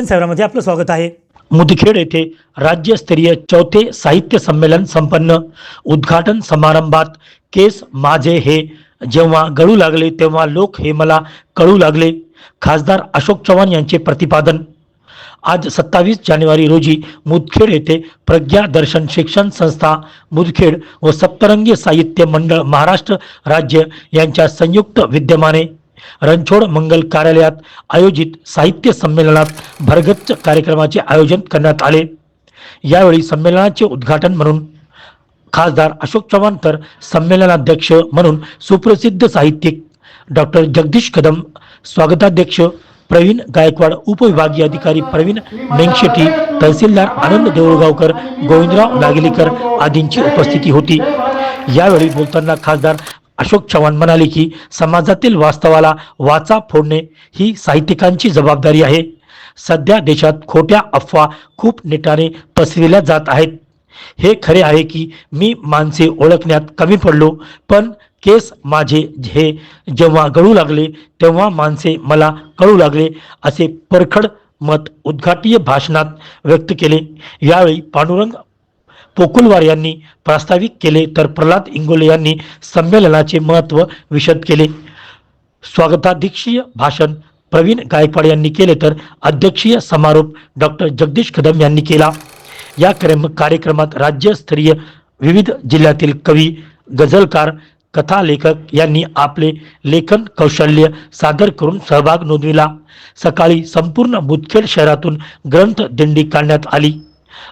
दर्शन सेवरामध्ये आपलं स्वागत आहे. मुदखेड येथे राज्यस्तरीय चौथे साहित्य संमेलन संपन्न. उद्घाटन समारंभात केस माझे हे. जेव्हा गळू लागले तेव्हा लोक हे मला कळू लागले. खासदार अशोक चव्हाण यांचे प्रतिपादन. आज सत्तावीस जानेवारी रोजी मुदखेड येथे प्रज्ञा दर्शन शिक्षण संस्था मुदखेड व सप्तरंगी साहित्य मंडळ महाराष्ट्र राज्य यांच्या संयुक्त विद्यमाने रणछोड मंगल कार्यालयात आयोजित साहित्य संमेलनात भरगच्च कार्यक्रमाचे आयोजन करण्यात आले. यावेळी संमेलनाचे उद्घाटन म्हणून खासदार अशोक चव्हाण तर संमेलनाध्यक्ष म्हणून सुप्रसिद्ध साहित्यिक डॉक्टर जगदीश कदम स्वागताध्यक्ष प्रवीण गायकवाड उपविभागीय अधिकारी प्रवीण मेंगशेटी तहसीलदार आनंद देऊळगावकर गोविंदराव नागेलीकर आदींची उपस्थिती होती. यावेळी बोलताना खासदार अशोक चव्हाण म्हणाले की समाजातील वास्तवाला वाचा फोडणे ही साहित्यिकांची जबाबदारी आहे. सध्या देशात खोट्या अफवा खूप नेटाने पसरविल्या जात आहेत. हे खरे आहे की मी माणसे ओळखण्यात कमी पडलो पण केस माझे हे जेव्हा गळू लागले तेव्हा माणसे मला कळू लागले असे परखड मत उद्घाटीय भाषणात व्यक्त केले. यावेळी पांडुरंग पोकुलवार यांनी प्रास्ताविक केले तर प्रल्हाद इंगोले यांनी संमेलनाचे महत्त्व विशद केले. स्वागताध्यक्षीय भाषण प्रवीण गायकवाड यांनी केले तर अध्यक्षीय समारोप डॉक्टर जगदीश कदम यांनी केला. या क्रम कार्यक्रमात राज्यस्तरीय विविध जिल्ह्यातील कवी गझलकार कथालेखक यांनी आपले लेखन कौशल्य सादर करून सहभाग नोंदविला. सकाळी संपूर्ण मुदखेड शहरातून ग्रंथ दिंडी काढण्यात आली.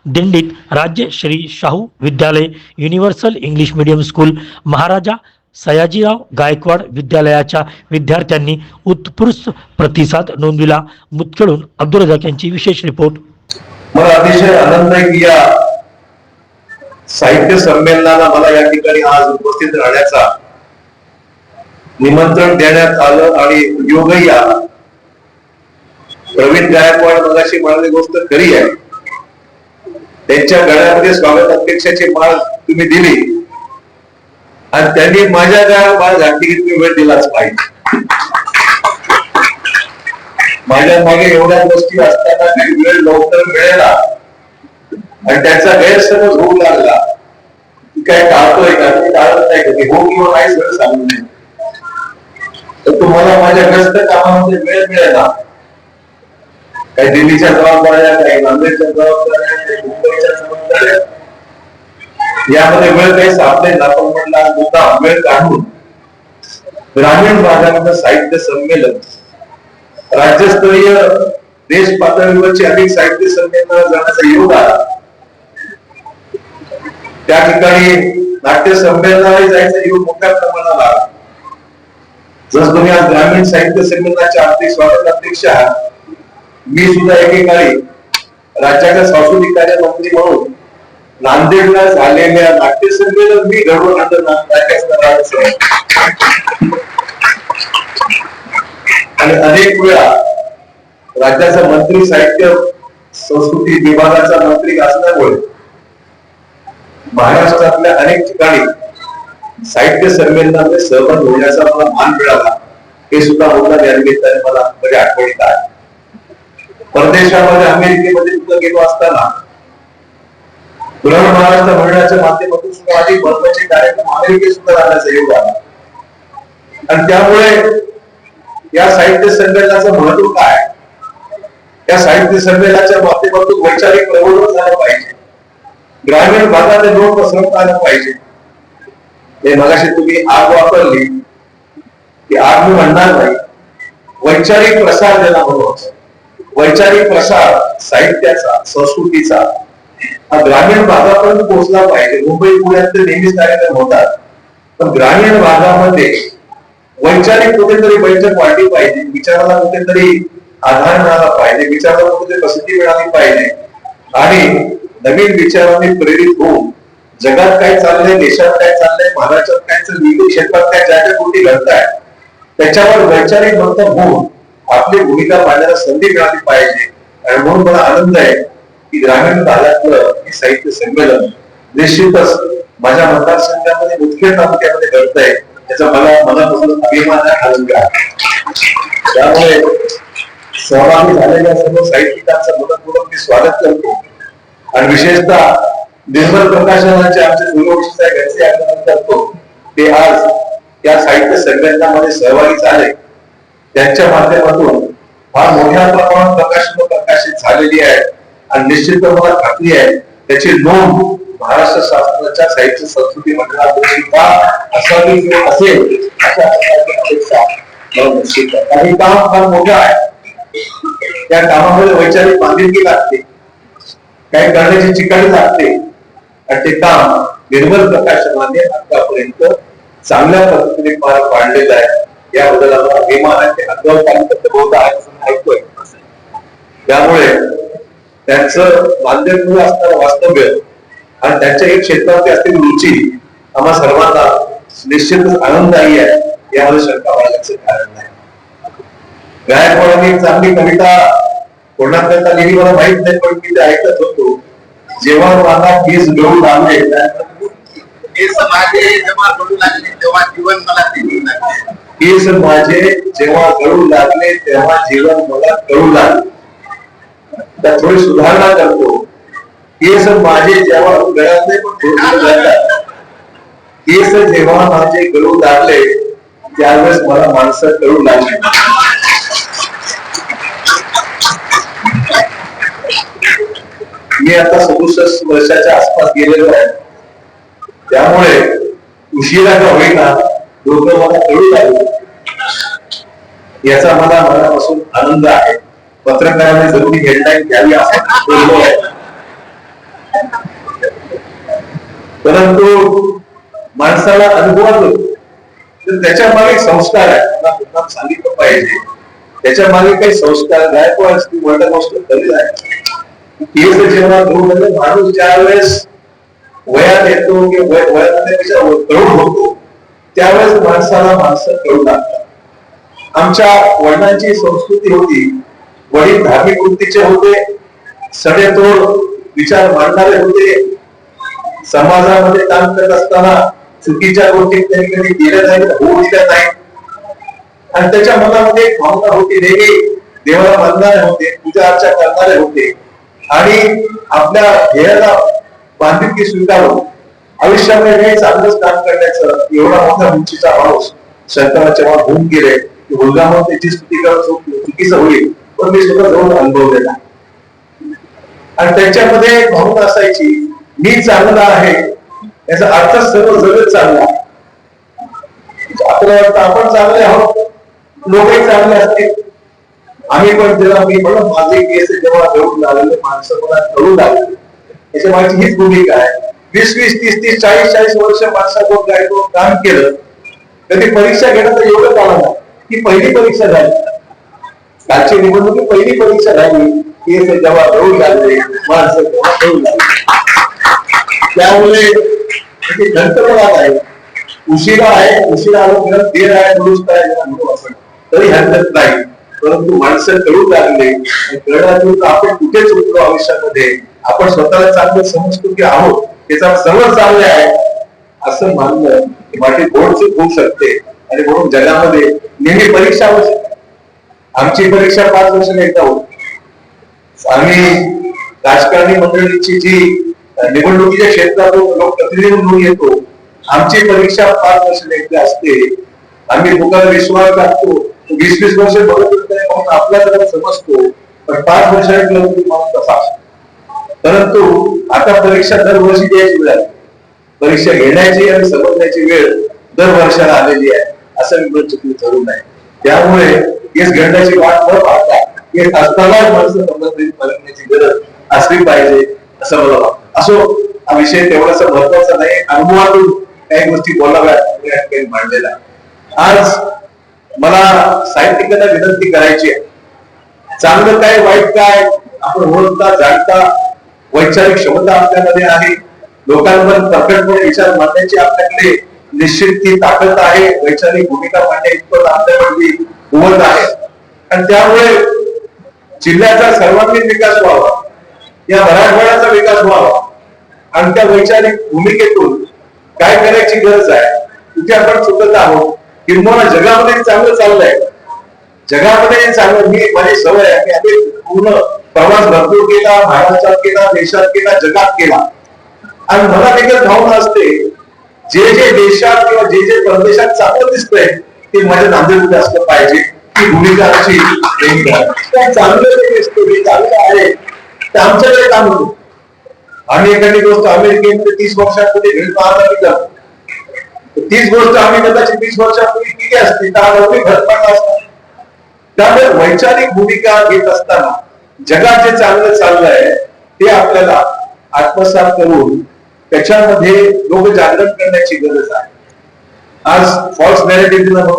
दिंडीत राज्य श्री शाहू विद्यालय universal English medium school Maharaja Sayajirao Gaikwad विद्यालयाच्या विद्यार्थ्यांनी उत्कृष्ट प्रतिसाद नोंदविला. मुतखेडून अब्दुल रजाक यांची विशेष रिपोर्ट. मला अतिशय आनंद आहे की या साहित्य संमेलनाला मला या ठिकाणी आज उपस्थित राहण्याचा निमंत्रण देण्यात आलं आणि योगही आला प्रवीण गायकवाड मगाशी म्हणाली गोष्ट खरी आहे. त्यांच्या गळ्यामध्ये स्वागत अध्यक्षाची माळ तुम्ही दिली. आणि त्यांनी माझ्या गळ्यात माळ घातली की तुम्ही वेळ दिलाच पाहिजे. माझ्या मागे एवढ्या गोष्टी असताना वेळ लवकर मिळेला. आणि त्याचा गैरसमज होऊ लागला. की काय टाळतोय का? ते टाळत नाही का? ते हो किंवा नाही सगळं सांगू नये तर तुम्हाला माझ्या व्यस्त कामामध्ये वेळ मिळेला. काही दिल्लीच्या जबाबदाऱ्या काही नांदेडच्या जबाबदाऱ्या काही मुंबईच्या जबाबदाऱ्या. यामध्ये वेळ काही सापडे ना पण म्हटला मुद्दा वेळ काढून ग्रामीण भागामध्ये साहित्य संमेलन राज्यस्तरीय देश पातळीवरची अनेक साहित्य संमेलन जाण्याचा योग आला. त्या ठिकाणी नाट्य संमेलनालाही जायचा योग मोठ्या प्रमाणात आला. जस तुम्ही आज ग्रामीण साहित्य संमेलनाच्या आर्थिक स्वागत अध्यक्ष आहात मी सुद्धा एकेकाळी राज्याच्या सांस्कृतिक कार्य मंत्री म्हणून नांदेडला झालेल्या नाट्यसंमेलन मी घडवून राज्य आणि अनेक वेळा राज्याचा मंत्री साहित्य संस्कृती विभागाचा मंत्री असल्यामुळे महाराष्ट्रातल्या अनेक ठिकाणी साहित्य संमेलनामध्ये सहभाग होण्याचा मला मान मिळाला. हे सुद्धा मुद्दा या निमित्ताने मला बरी आठवणीत आहे परदेशामध्ये अमेरिकेमध्ये सुद्धा गेलो असताना पुराण महाराष्ट्र म्हणण्याच्या माध्यमातून सुद्धा अनेक महत्त्वाचे कार्यक्रम अमेरिकेत सुद्धा राहण्याचा योग आला. आणि त्यामुळे या साहित्य संमेलनाचं महत्त्व काय? या साहित्य संमेलनाच्या माध्यमातून वैचारिक प्रबोधन झालं पाहिजे. ग्रामीण भागात लोक पसरवता आलं पाहिजे. हे मगाशी तुम्ही आग वापरली की आग मी म्हणणार नाही वैचारिक प्रसार ज्याला म्हणून वैचारिक प्रसार साहित्याचा संस्कृतीचा हा ग्रामीण भागापर्यंत पोहोचला पाहिजे. मुंबई पुण्यात नेहमीच कार्यक्रम होतात. पण ग्रामीण भागामध्ये वैचारिक कुठेतरी बैठक वाढली पाहिजे. विचाराला कुठेतरी आधार मिळाला पाहिजे. विचाराला कुठेतरी प्रसिद्धी मिळाली पाहिजे. आणि नवीन विचारांनी प्रेरित होऊन जगात काय चाललंय देशात काय चाललंय महाराष्ट्रात काय चाललंय विविध क्षेत्रात काय ज्या ज्या गोष्टी घडताय त्याच्यावर वैचारिक मंथन होऊन आपली भूमिका मांडायला संधी मिळाली पाहिजे. आणि म्हणून मला आनंद आहे की ग्रामीण भागातलं हे साहित्य संमेलन निश्चितच माझ्या मतदारसंघामध्ये मुख्य तालुक्यामध्ये घडतंय. त्याचा मला मनापासून अभिमान आहे आनंद आहे. त्यामुळे सहभागी झालेल्या सर्व साहित्यिकांचं मनपूर्वक मी स्वागत करतो. आणि विशेषतः निर्मल प्रकाशनाचे आमचे दुर्लक्ष साहेब यांचे करतो. ते आज या साहित्य संमेलनामध्ये सहभागी झाले. त्यांच्या माध्यमातून फार मोठ्या प्रमाणात प्रकाशन प्रकाशित झालेली आहे आणि निश्चित मला खात्री आहे त्याची नोंद महाराष्ट्र शासनाच्या साहित्य संस्कृती मंडळामध्ये सुद्धा असावी किंवा असेल अशा प्रकारची अपेक्षा मला निश्चित आहे. काम फार मोठं आहे. त्या कामामध्ये वैचारिक बांधिलकी लागते. काही करण्याची चिकाटी लागते. आणि ते काम निर्मल प्रकाशनाने आतापर्यंत चांगल्या पद्धतीने पार पाडलेलं आहे. याबद्दल आम्हाला अभिमान आहे ते अद्भुत कार्यकर्ते बहुत आहे असं ऐकतोय. त्यामुळे त्यांचं बांधलेलं असणारं वास्तव्य आणि त्यांच्या एक क्षेत्रातली असलेली रुची आम्हा सर्वांना निश्चितच आनंददायी आहे यामध्ये शंका वाढल्याचं कारण नाही. गायकवाडांनी एक चांगली कविता कोणाकडे लिहिली मला माहीत नाही पण मी ते ऐकत होतो. जेव्हा मला केस गळू लागले केस माझे जेव्हा करू लागले तेव्हा जीवन मला दिसू लागले. केस माझे जेव्हा गळू लागले तेव्हा जीवन मला कळू लागले. तर थोडी सुधारणा करतो. केस माझे जेव्हा गळत नाही पण थोडं केस जेव्हा माझे गळू लागले त्यावेळेस मला माणसं कळू लागले. मी आता सदुसष्ट वर्षाच्या आसपास गेलेलो आहे. त्यामुळे उशिरा का होईना लोक मला कळू लागले. याचा मला मनापासून आनंद आहे. पत्रकाराने जरुरी हेडलाईन द्यावी असं बोललो परंतु माणसाला अनुभवात तर त्याच्यामागे संस्कार आहे. मला सांगितलं पाहिजे. त्याच्यामागे काही संस्कार गायकवाड असतील वर्ल्ड गोष्ट आहे जेव्हा माणूस ज्या वेळेस वयात येतो किंवा वय- तरुण होतो त्यावेळेस माणसाला माणसं कळू लागतात. आमच्या वडिलांची संस्कृती होती वडील धार्मिक वृत्तीचे होते सडेतोड विचार मांडणारे होते. समाजामध्ये काम करत असताना चुकीच्या गोष्टी त्यांनी कधी दिल्या नाही होऊ दिल्या नाही आणि त्याच्या मनामध्ये एक भावना होती नेहमी देवाला मानणारे होते पूजा अर्चा करणारे होते. आणि आपल्या ध्येयाला बांधिलकी स्वीकारून आयुष्यामध्ये काही चांगलंच काम करण्याचं एवढा मोठा उंचीचा माणूस शंकराच्या वर होऊन गेले की मुलगा म्हणून त्याची स्तुती करत चूक- चुकीचं होईल पण मी स्वतः जाऊन अनुभवलेला आणि त्यांच्यामध्ये एक भावना असायची मी चांगला आहे याचा अर्थ सर्व जगत चांगला आहे. म्हणजे आपल्याला वाटतं आपण चांगले आहोत लोकही चांगले असतील. आम्ही पण जेव्हा मी म्हणून माझे केस जेव्हा गळून लागले माणसं मला कळू लागले. याच्या मागची हीच भूमिका आहे. वीस वीस तीस तीस चाळीस चाळीस वर्ष माणसाकडून गायको काम केलं कधी परीक्षा घेण्याचा एवढं आलं नाही ही पहिली परीक्षा झाली. कालची निवडणुकी पहिली परीक्षा झाली. केस जेव्हा गळू लागले माणसं तेव्हा कळू लागले. त्यामुळे ते घंटपणात आहे. उशिरा आहे उशिरा आलो किंवा देर आहे दुरुस्त आहे जेव्हा आपण तरी हरकत नाही. परंतु माणसं कळू लागले. आणि कळल्यानंतर आपण कुठे चुकलो आयुष्यामध्ये. आपण स्वतःला चांगलं समजतो की आहोत त्याचा सर्व चांगले आहे असं मानलं की माझी गोड चूक होऊ शकते आणि म्हणून जगामध्ये नेहमी परीक्षा आवश्यक आमची परीक्षा पाच वर्षाने एकदा होती. आम्ही राजकारणी मंडळीची जी निवडणुकीच्या क्षेत्रात लोकप्रतिनिधी म्हणून येतो आमची परीक्षा पाच वर्षाने एकदा असते. आम्ही लोकांना विश्वास टाकतो वीस वीस वर्ष बघत म्हणून आपल्याला समजतो पण पाच वर्षाने लोक माणूस तसा असतो. परंतु आता परीक्षा दरवर्षी द्यायची वेळ परीक्षा घेण्याची आणि समजण्याची वेळ दर वर्षाला आलेली आहे असं मी चुकी ठरू नये. त्यामुळे केस घडण्याची वाट न पाहता केस असतानाच माणसं समजण्याची गरज असली पाहिजे असं मला वाटतं. असो हा विषय तेवढासा महत्त्वाचा नाही अनुभवातून काही गोष्टी बोलाव्यात या मांडलेला आज मला साहित्यिकांना विनंती करायची आहे. चांगलं काय वाईट काय आपण ओळखता जाणता वैचारिक क्षमता आपल्यामध्ये आहे. लोकांवर प्रकटपणे विचार मांडण्याची आपल्याकडे निश्चित ती ताकद आहे. वैचारिक भूमिका मांडण्या इतपत आपल्यामध्ये आहे. आणि त्यामुळे जिल्ह्याचा सर्वांगीण विकास व्हावा. या मराठवाड्याचा विकास व्हावा. आणि त्या वैचारिक भूमिकेतून काय करायची गरज आहे? कुठे आपण चुकत आहोत. किंवा जगामध्ये चांगलं चाललंय. जगामध्ये चांगलं मी माझी सवय आहे. की अनेक पूर्ण प्रवास भरपूर केला महाराष्ट्रात केला देशात केला जगात केला. आणि मला देखील भावना असते जे जे देशात किंवा जे जे परदेशात चांगलं दिसतंय ते माझ्या नांदेडमध्ये असलं पाहिजे. ती भूमिका अशी चांगलं जे चांगलं आहे ते आमच्याकडे काम होतो आम्ही एखादी गोष्ट अमेरिकेमध्ये तीस वर्षापूर्वी घरी पाहता गेलं तीच गोष्ट आम्ही कदाचित वीस वर्षापूर्वी केली असती त्यावर आज असतात. त्यामुळे वैचारिक भूमिका घेत असताना जगात जे चांगलं चाललंय ते आपल्याला आत्मसात करून त्याच्यामध्ये लोक जागरण करण्याची गरज आहे. आज फॉल्स नॅरेटिव्ह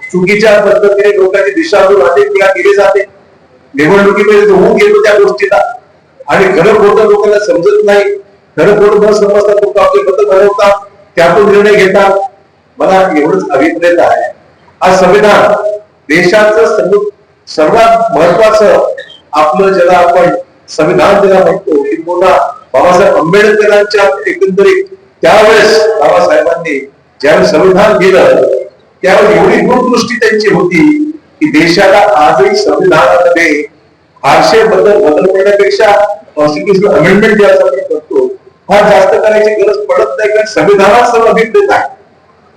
चुकीच्या पद्धतीने लोकांची दिशाभूल अनेक वेळा केली जाते. निवडणुकीमध्ये तो होऊन गेलो त्या गोष्टीला. आणि खरं खोटं लोकांना समजत नाही. खरं खोटं न समजता लोक आपले मत बनवतात त्यातून निर्णय घेतात. मला एवढंच अभिप्रेत आहे. आज संविधान देशाचं सर्वात महत्वाचं आपलं ज्याला आपण संविधान ज्याला म्हणतो किंवा बाबासाहेब आंबेडकरांच्या एकंदरीत त्यावेळेस बाबासाहेबांनी ज्यावेळेस संविधान केलं त्यावेळेस एवढी दूरदृष्टी त्यांची होती की देशाला आजही संविधानामध्ये फारसे बदल बदल करण्यापेक्षा कॉन्स्टिट्युशन अमेंडमेंट जे असं आपण करतो फार जास्त करायची गरज पडत नाही कारण संविधानात सर्व अभिप्रेत आहे.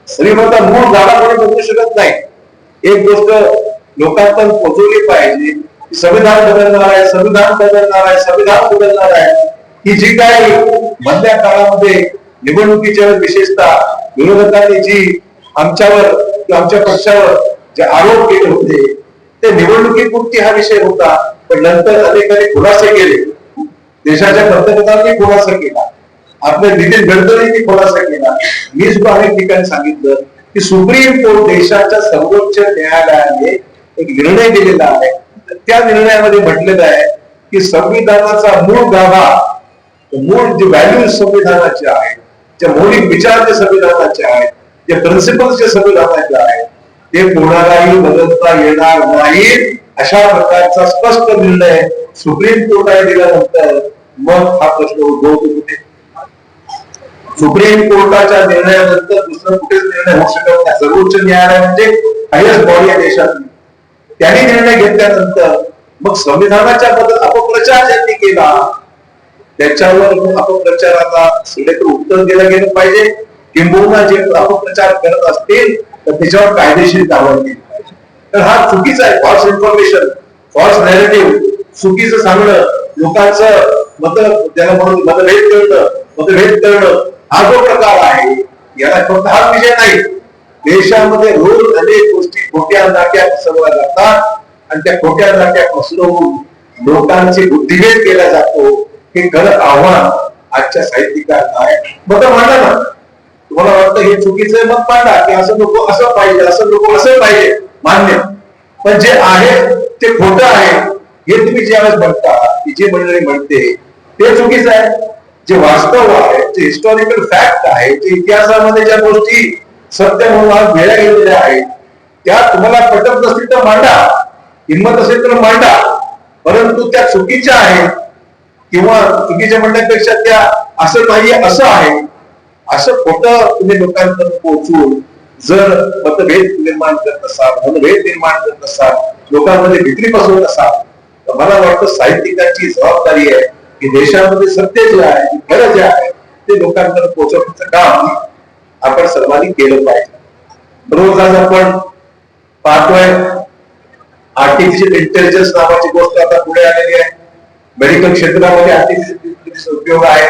श्रीमंत मूळ गाडा कोणी बदलू शकत नाही. एक गोष्ट लोकांपर्यंत पोहोचवली पाहिजे संविधान बदलणार आहे संविधान बदलणार आहे संविधान बदलणार आहे. ही जी काही मधल्या काळामध्ये निवडणुकीच्या वेळेस विशेषतः विरोधकांनी जी आमच्यावर किंवा आमच्या पक्षावर जे आरोप केले होते ते निवडणुकीपुरती हा विषय होता पण नंतर अनेकांनी खुलासे केले. देशाच्या पंतप्रधानांनी खुलासा केला. आपले नितीन गडकरींनी खुलासा केला. मी सुद्धा अनेक ठिकाणी सांगितलं की सुप्रीम कोर्ट देशाच्या सर्वोच्च न्यायालयाने एक निर्णय दिलेला आहे. त्या निर्णयामध्ये म्हटलेलं आहे की संविधानाचा मूळ गाभा मूळ जे व्हॅल्यू संविधानाचे आहेत जे मौलिक विचार जे संविधानाचे आहेत जे प्रिन्सिपल्स जे संविधानाचे आहेत ते कोणालाही बदलता येणार नाही अशा प्रकारचा स्पष्ट निर्णय सुप्रीम कोर्टाने दिल्यानंतर मग हा प्रश्न उद्भवतो कुठे? सुप्रीम कोर्टाच्या निर्णयानंतर दुसरं कुठेच निर्णय होऊ शकत नाही. सर्वोच्च न्यायालय म्हणजे हायस्ट बॉडी आहे देशातली. त्यांनी निर्णय घेतल्यानंतर मग संविधानाच्या बद्दल अपप्रचार ज्यांनी केला त्याच्यावर मग अपप्रचाराला उत्तर दिलं गेलं पाहिजे. किंबहुना जे अपप्रचार करत असतील तर त्याच्यावर कायदेशीर कारवाई केली पाहिजे. तर हा चुकीचा आहे फॉल्स इन्फॉर्मेशन फॉल्स नॅरेटिव्ह चुकीचं सांगणं लोकांचं मत त्याला म्हणून मतभेद करणं मतभेद करणं हा जो प्रकार आहे याला फक्त हा विषय नाही. देशामध्ये रोज अनेक गोष्टी खोट्या नाट्या पसरवल्या जातात. आणि त्या खोट्या नाट्या पसरवून लोकांचे बुद्धिभेद केला जातो. हे खरं आव्हान आजच्या साहित्यिकांना आहे. मत मांडा ना. तुम्हाला वाटतं हे चुकीचं आहे? मग मांडा की असं नको असं पाहिजे असं नको असं पाहिजे. मान्य. पण जे आहे ते खोटं आहे हे तुम्ही ज्यावेळेस म्हणता की जे मंडळी म्हणते ते चुकीचं आहे. जे वास्तव आहे जे हिस्टॉरिकल फॅक्ट आहे जे इतिहासामध्ये ज्या गोष्टी सत्य म्हणून आज वेळा गेलेल्या आहेत. त्या तुम्हाला पटत नसतील तर मांडा. हिंमत असेल तर मांडा. परंतु त्या चुकीच्या आहेत. किंवा चुकीच्या म्हणण्यापेक्षा त्या असं नाही असं आहे. असं खोटं तुम्ही लोकांपर्यंत पोहोचून जर मतभेद निर्माण करत असाल मनभेद निर्माण करत असाल लोकांमध्ये भीती पसरत असाल तर मला वाटतं साहित्यिकाची जबाबदारी आहे की देशामध्ये सत्य जे आहे खरं जे आहे ते लोकांपर्यंत पोहोचवण्याचं काम आपण सर्वांनी केलं पाहिजे. रोज आज आपण पाहतोय आर्टिफिशियल इंटेलिजन्स नावाची गोष्ट आता पुढे आलेली आहे. मेडिकल क्षेत्रामध्ये आर्टिफिशियल उपयोग आहे.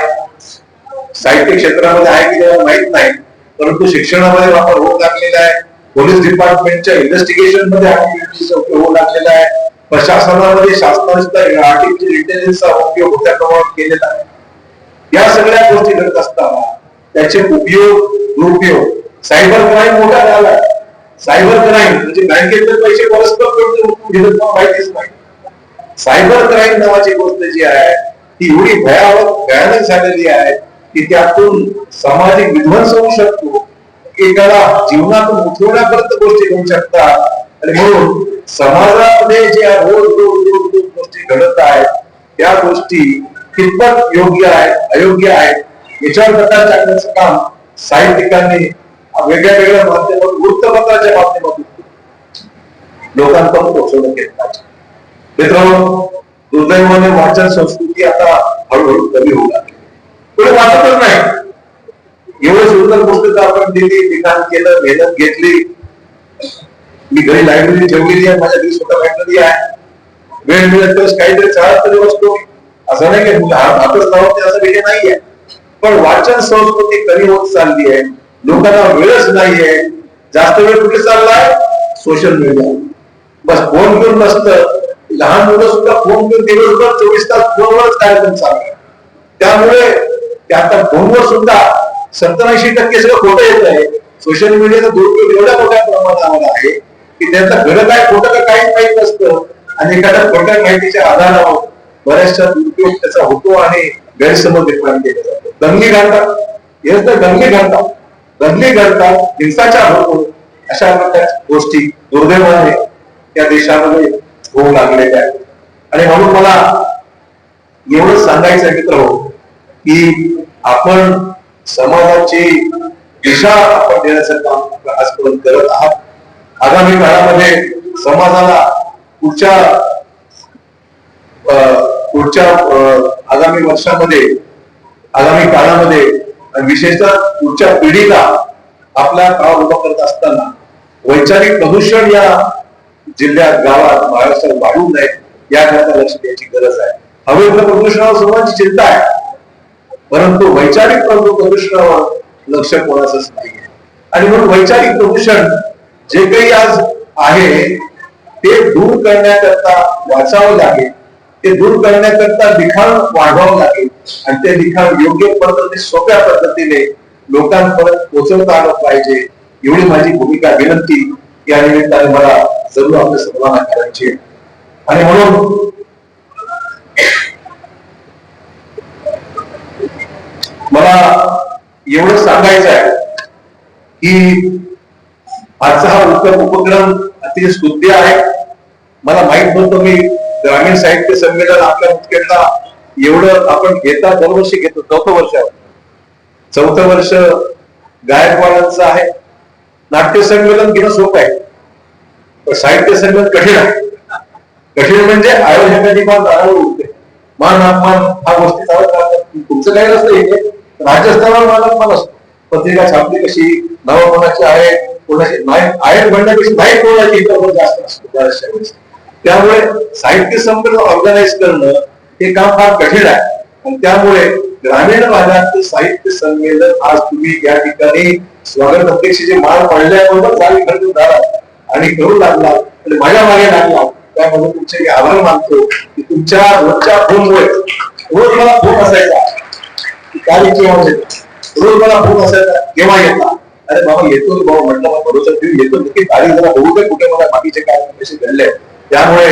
साहित्य क्षेत्रामध्ये आहे की त्याला माहीत नाही. परंतु शिक्षणामध्ये वापर होऊ लागलेला आहे. पोलीस डिपार्टमेंटच्या इन्व्हेस्टिगेशनमध्ये आर्टिफिशियल उपयोग होऊ लागलेला आहे. प्रशासनामध्ये शासनाने आर्टिफिशियल इंटेलिजन्सचा उपयोग मोठ्या प्रमाणात केलेला आहे. या सगळ्या गोष्टी घडत असताना त्याचे उपयोग दुरुपयोग. सायबर क्राईम मोठा झाला. सायबर क्राईम म्हणजे बँकेतले पैसे परस्पर घेतात माहितीच नाही. सायबर क्राईम नावाची गोष्ट जी आहे ती एवढी भयावह भयानक झालेली आहे की त्यातून सामाजिक विध्वंस होऊ शकतो. एकाला जीवनातून उठवण्यापर्यंत गोष्टी होऊ शकतात आणि म्हणून समाजामध्ये ज्या रोज रोज रोज रोज गोष्टी घडत आहेत त्या गोष्टी कितपत योग्य आहे अयोग्य आहे विचार प्रकाश टाकण्याचं काम साहित्यिकांनी वेगळ्या वेगळ्या माध्यमातून वृत्तपत्राच्या माध्यमातून लोकांपर्यंत पोहोचवलं गेलं पाहिजे मित्रांनो दुर्दैवाने वाचन संस्कृती आता हळूहळू कमी होऊ लागली. पुढे वाचतच नाही. एवढं सुंदर पुस्तकं आपण दिली लिखाण केलं मेहनत घेतली. मी घरी लायब्ररी ठेवलेली आहे माझ्या घरी स्वतः लायब्ररी आहे. वेळ मिळत काहीतरी चाळत तरी बसतो असं नाही की हातच लावते असं विषय नाहीये. पण वाचन संस्कृती कमी होत चालली आहे. लोकांना वेळच नाहीये. जास्त वेळ कुठे चाललाय? सोशल मीडिया बस फोन घेऊन नसतं लहान मुलं सुद्धा फोन घेऊन दिवसभर चोवीस तास फोनवरच कार्यक्रम चालू त्यामुळे ते आता फोनवर सुद्धा सत्तर टक्के सगळं खोटं येत आहे. सोशल मीडियाचा दुरुपयोग एवढ्या मोठ्या प्रमाणावर आहे की त्यांचं घडत काय खोटं का काहीच माहीत नसतं. आणि एखाद्या खोट्या माहितीच्या आधारावर बऱ्याचशा दुरुपयोग त्याचा होतो आणि गैरसमज निर्माण केले दंगली घालतात हेच तर दंगली घालतात दंगली घालतात हिंसाचार होतो. अशा प्रकारच्या गोष्टी दुर्दैवाने त्या देशामध्ये होऊ लागलेल्या आहेत. आणि म्हणून मला एवढंच सांगायचं आहे मित्र हो की आपण समाजाची दिशा आपण देण्याचं काम आजपर्यंत करत आहात. आगामी काळामध्ये समाजाला पुढच्या अं, पुढच्या आगामी वर्षामध्ये आगामी काळामध्ये विशेषतः पुढच्या पिढीला आपला काळ उभा करत असताना वैचारिक प्रदूषण या जिल्ह्यात गावात महाराष्ट्रात वाढू नये याकरता लक्ष द्यायची गरज आहे. हवेतलं प्रदूषणावर सर्वांची चिंता आहे. परंतु वैचारिक प्रदूषणावर लक्ष कोणाचंच नाही आणि म्हणून वैचारिक प्रदूषण जे काही आज आहे ते दूर करण्याकरता वाचावं लागेल. ते दूर करण्याकरता लिखाण वाढवावं लागेल. आणि ते लिखाण योग्य पद्धतीने सोप्या पद्धतीने लोकांपर्यंत पोहोचवता आलं पाहिजे. एवढी माझी भूमिका विनंती. या निमित्ताने मला जरूर आपल्या सर्वांना करायची आणि म्हणून मला एवढं सांगायचं आहे की आजचा हा उप- उपक्रम अतिशय स्तुत्य आहे. मला माहीत नव्हतं मी ग्रामीण साहित्य संमेलन आपल्या मुख्यतः एवढं आपण घेता दरवर्षी घेतो चौथं वर्ष आहे. चौथं वर्ष गायकवाडांचं आहे. नाट्य संमेलन घेणं सोपं आहे. पण साहित्य संमेलन कठीण आहे. कठीण म्हणजे आयोजकांची मान जाणवं उठते मान अपमान हा गोष्टी चालत राहतात तुमचं काही नसतं इथे राजस्थानावर मान अपमान असतो. पत्रिका छापली कशी नावं कोणाची आहे कोणाची नाही आहे म्हणण्यापेक्षा नाही कोणाची इतर जास्त असतो. बऱ्याचशा वेळेस त्यामुळे साहित्य संमेलन ऑर्गनाईज करणं हे काम फार कठीण आहे. आणि त्यामुळे ग्रामीण भागात साहित्य संमेलन आज तुम्ही या ठिकाणी स्वागत अध्यक्षाचे माळ पडल्याबरोबर आणि करू लागला आणि माझ्या मागे लागला त्यामध्ये तुमचे आभार मानतो की तुमच्या रोजच्या फोनमुळे रोज मला फोन असायचा. की काय केव्हा रोज मला फोन असायचा केव्हा येता? अरे बाबा येतो बाबा म्हटलं बरोबर येतो. नक्की गाडी जरा होऊ दे कुठे मला बाकीचे काय घडले त्यामुळे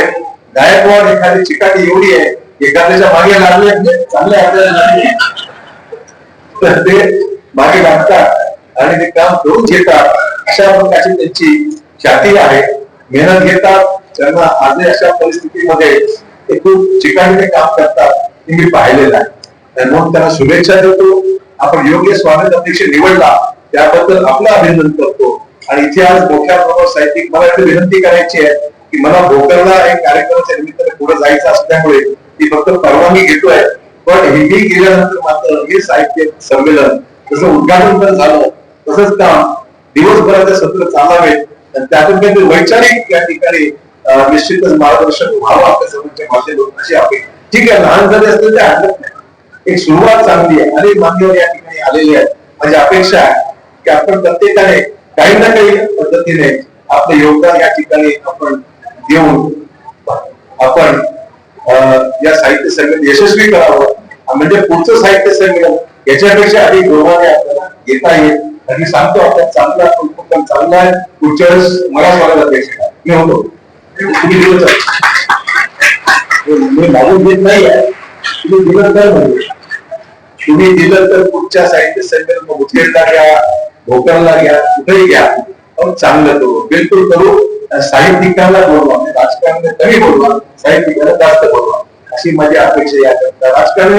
गायकवाड एखादी चिकाटी एवढी आहे एखाद्याच्या मागे लागले म्हणजे चांगले आपल्याला तर ते मागे लागतात आणि ते काम करून घेतात. अशा प्रकारची त्यांची ख्याती आहे. मेहनत घेतात. त्यांना आज अशा परिस्थितीमध्ये ते खूप चिकाटीने काम करतात हे मी पाहिलेलं आहे. म्हणून त्यांना शुभेच्छा देतो. आपण योग्य स्वागत अध्यक्ष निवडला. त्याबद्दल आपलं अभिनंदन करतो. आणि इथे आज मोठ्या प्रमाणात साहित्यिक मला विनंती करायची आहे. की मला भोकरला एक कार्यक्रमाच्या निमित्ताने पुढे जायचं असल्यामुळे ती फक्त परवानगी घेतोय. पण हिंदी गेल्यानंतर मात्र हे साहित्य संमेलन जसं उद्घाटन पण झालं तसंच काम दिवसभराचे सत्र चालावे त्यातून काहीतरी वैचारिक या ठिकाणी निश्चितच मार्गदर्शन व्हावं आपल्या सर्वांच्या माध्यमातून अशी अपेक्षा. ठीक आहे लहान झाले असतील ते हरकत नाही. एक सुरुवात चांगली आहे. अनेक मान्यवर या ठिकाणी आलेले आहेत. माझी अपेक्षा आहे की आपण प्रत्येकाने काही ना काही पद्धतीने आपलं योगदान या ठिकाणी आपण घेऊन आपण या साहित्य संमेलन यशस्वी करावं. म्हणजे पुढचं साहित्य संमेलन याच्यापेक्षा अधिक गौरवाने आपल्याला घेता येईल. आणि सांगतो आपण चांगला उपक्रम चांगला आहे. पुढच्या वेळेस मला स्वागत अपेक्षा मी होतो. तुम्ही दिलं मी लागून घेत नाही आहे. तुम्ही दिलं तर म्हणजे. तुम्ही दिलं तर पुढच्या साहित्य संमेलन मुखेडला घ्या भोकरला घ्या कुठेही घ्या. चांगलं करू. बिलकुल करू. साहित्यिकाला साहित्यिकांना बोलवा म्हणजे राजकारण कमी बोलवा साहित्यिकांना जास्त बोलवा अशी माझी अपेक्षा या राजकारण